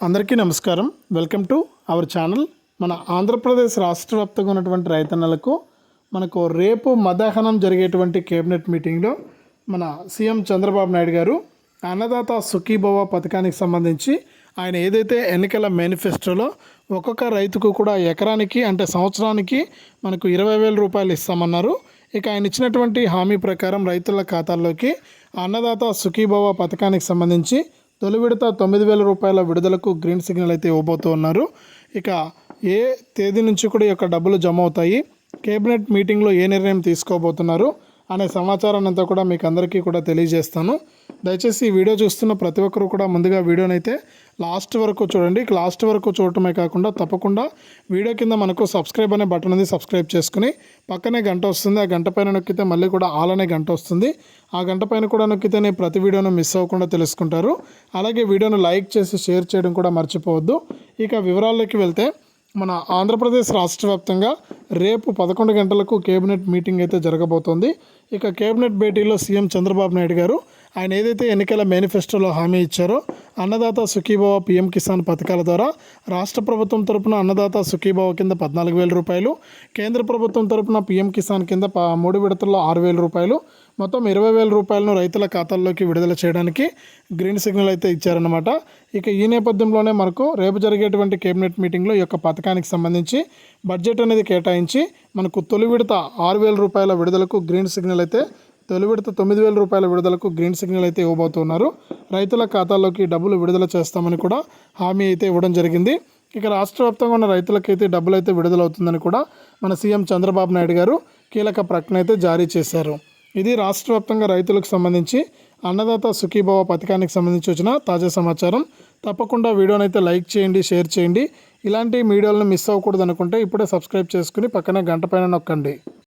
అందరికీ నమస్కారం. Welcome to our channel మన ఆంధ్రప్రదేశ్ రాష్ట్ర వ్యాప్తంగా ఉన్నటువంటి రైతన్నలకు మనకు రేపు మధ్యాహ్నం జరిగేటువంటి కేబినెట్ మీటింగ్లో మన సీఎం చంద్రబాబు నాయుడు గారు అన్నదాత సుఖీభవ పథకానికి సంబంధించి ఆయన ఏదైతే ఎన్నికల మేనిఫెస్టోలో ఒక్కొక్క రైతుకు కూడా ఎకరానికి అంటే సంవత్సరానికి మనకు ఇరవై వేల రూపాయలు ఇస్తామన్నారు. ఇక ఆయన ఇచ్చినటువంటి హామీ ప్రకారం రైతుల ఖాతాల్లోకి అన్నదాత సుఖీభవ పథకానికి సంబంధించి తొలి విడత తొమ్మిది వేల రూపాయల విడుదలకు గ్రీన్ సిగ్నల్ అయితే ఇవ్వబోతూ ఉన్నారు. ఇక ఏ తేదీ నుంచి కూడా ఈ యొక్క డబ్బులు జమ అవుతాయి? కేబినెట్ మీటింగ్లో ఏ నిర్ణయం తీసుకోబోతున్నారు? అనే సమాచారాన్ని అంతా కూడా మీకు అందరికీ కూడా తెలియజేస్తాను. దయచేసి ఈ వీడియో చూస్తున్న ప్రతి ఒక్కరు కూడా ముందుగా వీడియోని అయితే లాస్ట్ వరకు చూడండి. లాస్ట్ వరకు చూడటమే కాకుండా తప్పకుండా వీడియో కింద మనకు సబ్స్క్రైబ్ అనే బటన్ ఉంది సబ్స్క్రైబ్ చేసుకుని పక్కనే గంట వస్తుంది. ఆ గంట పైన నొక్కితే మళ్ళీ కూడా ఆల్ అనే గంట వస్తుంది. ఆ గంట పైన కూడా నొక్కితేనే ప్రతి వీడియోను మిస్ అవ్వకుండా తెలుసుకుంటారు. అలాగే వీడియోను లైక్ చేసి షేర్ చేయడం కూడా మర్చిపోవద్దు. ఇక వివరాల్లోకి వెళ్తే మన ఆంధ్రప్రదేశ్ రాష్ట్ర వ్యాప్తంగా రేపు పదకొండు గంటలకు కేబినెట్ మీటింగ్ అయితే జరగబోతోంది. ఇక కేబినెట్ భేటీలో సీఎం చంద్రబాబు నాయుడు గారు ఆయన ఏదైతే ఎన్నికల మేనిఫెస్టోలో హామీ ఇచ్చారో అన్నదాత సుఖీభవ పీఎం కిసాన్ పథకాల ద్వారా రాష్ట్ర ప్రభుత్వం తరపున అన్నదాత సుఖీభవ కింద పద్నాలుగు వేల రూపాయలు కేంద్ర ప్రభుత్వం తరపున పీఎం కిసాన్ కింద మూడు విడతల్లో ఆరు వేల రూపాయలు మొత్తం ఇరవై వేల రూపాయలను రైతుల ఖాతాల్లోకి విడుదల చేయడానికి గ్రీన్ సిగ్నల్ అయితే ఇచ్చారన్నమాట. ఇక ఈ నేపథ్యంలోనే మనకు రేపు జరిగేటువంటి కేబినెట్ మీటింగ్లో ఈ యొక్క పథకానికి సంబంధించి బడ్జెట్ అనేది కేటాయించి మనకు తొలి విడత ఆరు వేల రూపాయల విడుదలకు గ్రీన్ సిగ్నల్ అయితే తొలి విడత తొమ్మిది వేల రూపాయల విడుదలకు గ్రీన్ సిగ్నల్ అయితే ఇవ్వబోతున్నారు. రైతుల ఖాతాల్లోకి డబ్బులు విడుదల చేస్తామని కూడా హామీ అయితే ఇవ్వడం జరిగింది. ఇక రాష్ట్ర వ్యాప్తంగా ఉన్న రైతులకైతే డబ్బులు అయితే విడుదలవుతుందని కూడా మన సీఎం చంద్రబాబు నాయుడు గారు కీలక ప్రకటన అయితే జారీ చేశారు. ఇది రాష్ట్ర వ్యాప్తంగా రైతులకు సంబంధించి అన్నదాత సుఖీభవ పథకానికి సంబంధించి వచ్చిన తాజా సమాచారం. తప్పకుండా వీడియోని అయితే లైక్ చేయండి షేర్ చేయండి. ఇలాంటి వీడియోలను మిస్ అవ్వకూడదు అనుకుంటే ఇప్పుడే సబ్స్క్రైబ్ చేసుకుని పక్కనే గంట పైన నొక్కండి.